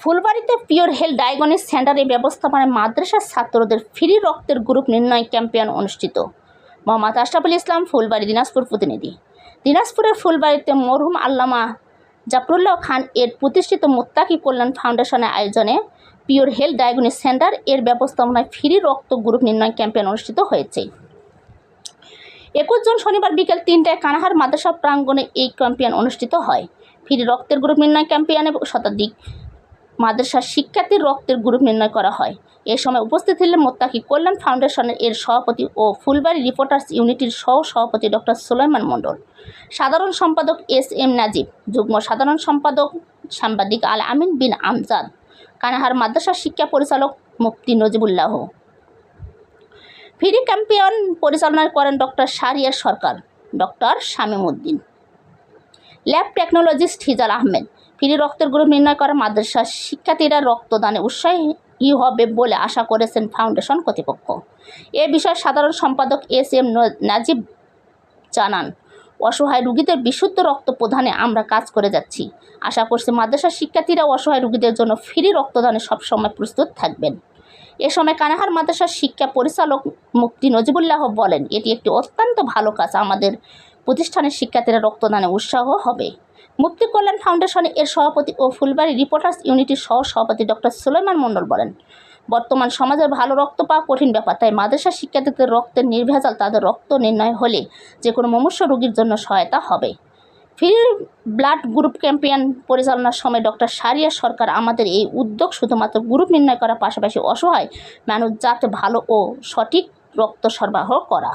ফুলবাড়িতে pure health diagnosis সেন্টারে ব্যবস্থাপনায় মাদ্রাসার ছাত্রদের ফ্রি রক্তের গ্রুপ নির্ণয় ক্যাম্পেইন অনুষ্ঠিত। মোহাম্মদ আশরাফুল ইসলাম, ফুলবাড়ি দিনাজপুর প্রতিনিধি। দিনাজপুরের ফুলবাড়িতে মরহুম আল্লামা জাফরুল্লাহ খান এর প্রতিষ্ঠিত মোত্তাকি কল্যাণ ফাউন্ডেশনের আয়োজনে পিওর হেলথ ডায়াগনিস সেন্টার এর ব্যবস্থাপনায় ফ্রি রক্ত গ্রুপ নির্ণয় ক্যাম্পেইন অনুষ্ঠিত হয়েছে। একুশ জন শনিবার বিকেল তিনটায় কানাহার মাদ্রাসা প্রাঙ্গণে এই ক্যাম্পেইন অনুষ্ঠিত হয়। ফ্রি রক্তের গ্রুপ নির্ণয় ক্যাম্পেইনে শতাধিক মাদ্রাসার শিক্ষার্থীর রক্তের গ্রুপ নির্ণয় করা হয়। এ সময় উপস্থিত ছিলেন মোত্তাকি কল্যাণ ফাউন্ডেশনের এর সভাপতি ও ফুলবাড়ি রিপোর্টার্স ইউনিটির সহ সভাপতি ডক্টর সুলাইমান মণ্ডল। সাধারণ সম্পাদক এস এম নাজিব, যুগ্ম সাধারণ সম্পাদক সাংবাদিক আল আমিন বিন আমজাদ, কানাহার মাদ্রাসা শিক্ষা পরিচালক মুফতি নজিবুল্লাহ। ফ্রি ক্যাম্পেইন পরিচালনা করেন doctor Shahriar Sarkar, doctor Shamim Uddin lab technologist Hijal Ahmed free রক্তের গ্রুপ নির্ণয় করা মাদ্রাসা শিক্ষার্থীরা রক্তদানে উৎসাহী হবে বলে আশা করেছেন ফাউন্ডেশন কর্তৃপক্ষ। এ বিষয়ে সাধারণ সম্পাদক এস এম নাজিব জানান, অসহায় রুগীদের বিশুদ্ধ রক্ত প্রদানে আমরা কাজ করে যাচ্ছি। আশা করছি মাদ্রাসার শিক্ষার্থীরা অসহায় রুগীদের জন্য ফ্রি রক্তদানে সবসময় প্রস্তুত থাকবেন। এ সময় কানাহার মাদ্রাসার শিক্ষা পরিচালক মুক্তি নজিবুল্লাহ বলেন, এটি একটি অত্যন্ত ভালো কাজ আমাদের প্রতিষ্ঠানের শিক্ষার্থীরা রক্তদানে উৎসাহ হবে। মুক্তি কল্যাণ ফাউন্ডেশনে এর সভাপতি ও ফুলবাড়ি রিপোর্টার্স ইউনিটির সহ সভাপতি ডক্টর সুলেমান মণ্ডল বলেন, বর্তমান সমাজে ভালো রক্ত পাওয়া কঠিন ব্যাপার, তাই মাদ্রাসা শিক্ষার্থীদের রক্তের নির্ভেজাল তাদের রক্ত নির্ণয় হলে যে কোনো মুমূর্ষ রোগীর জন্য সহায়তা হবে। ফ্রি ব্লাড গ্রুপ ক্যাম্পেইন পরিচালনার সময় ডক্টর সারিয়া সরকার আমাদের এই উদ্যোগ শুধুমাত্র গ্রুপ নির্ণয় করার পাশাপাশি অসহায় মানুষ যাতে ভালো ও সঠিক রক্ত সরবরাহ করা।